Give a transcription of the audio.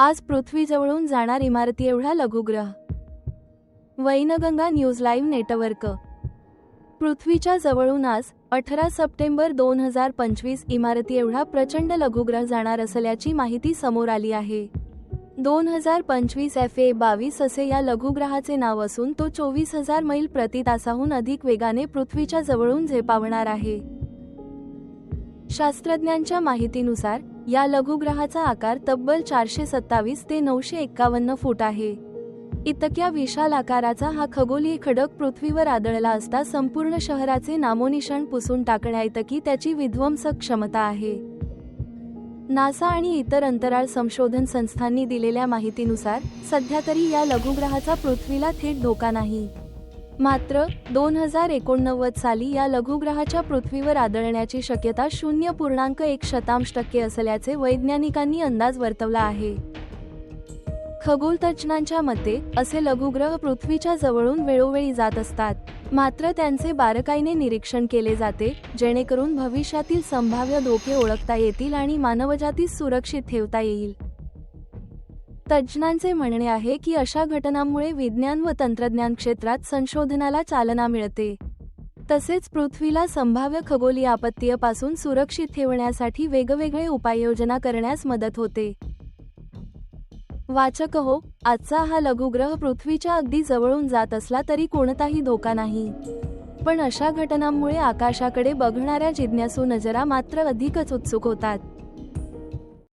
आज पृथ्वीजवळून जाणार इमारती एवढा लघुग्रह. Wainganga news live network. पृथ्वीच्या जवळून आज अठरा सप्टेंबर दोन हजार पंचवीस इमारती एवढा प्रचंड लघुग्रह जाणार असल्याची माहिती समोर आली आहे. दोन हजार पंचवीस एफ ए बावीस असे या लघुग्रहाचे नाव असून तो चोवीस हजार मैल प्रति तासाहून अधिक वेगाने पृथ्वीच्या जवळून झेपावणार आहे. शास्त्रज्ञांच्या माहितीनुसार या लघुग्रहाचा आकार तब्बल चारशे सत्तावीस ते नऊशे एक्कावन्न फूट आहे. इतक्या विशाल आकाराचा हा खगोलीय खडक पृथ्वीवर आदळला असता संपूर्ण शहराचे नामोनिशाण पुसून टाकण्याइतकी त्याची विध्वंसक क्षमता आहे. नासा आणि इतर अंतराळ संशोधन संस्थांनी दिलेल्या माहितीनुसार सध्या तरी या लघुग्रहाचा पृथ्वीला थेट धोका नाही. मात्र दोन हजार एकोणनव्वद साली या लघुग्रहाच्या पृथ्वीवर आदळण्याची शक्यता शून्य पूर्णांक एक शतांश टक्के असल्याचे वैज्ञानिकांनी अंदाज वर्तवला आहे. खगोलतज्ज्ञांच्या मते असे लघुग्रह पृथ्वीच्या जवळून वेळोवेळी जात असतात. मात्र त्यांचे बारकाईने निरीक्षण केले जाते जेणेकरून भविष्यातील संभाव्य धोके ओळखता येतील आणि मानवजातीस सुरक्षित ठेवता येईल. तज्ज्ञांचे म्हणणे आहे की अशा घटनांमुळे विज्ञान व तंत्रज्ञान क्षेत्रात संशोधनाला चालना मिळते. तसेच पृथ्वीला संभाव्य खगोलीय आपत्तीपासून सुरक्षित ठेवण्यासाठी वेगवेगळे उपाययोजना करण्यास मदत होते. वाचक हो आजचा हा लघुग्रह पृथ्वीच्या अगदी जवळून जात असला तरी कोणताही धोका नाही. पण अशा घटनांमुळे आकाशाकडे बघणाऱ्या जिज्ञासू नजरा मात्र अधिकच उत्सुक होतात.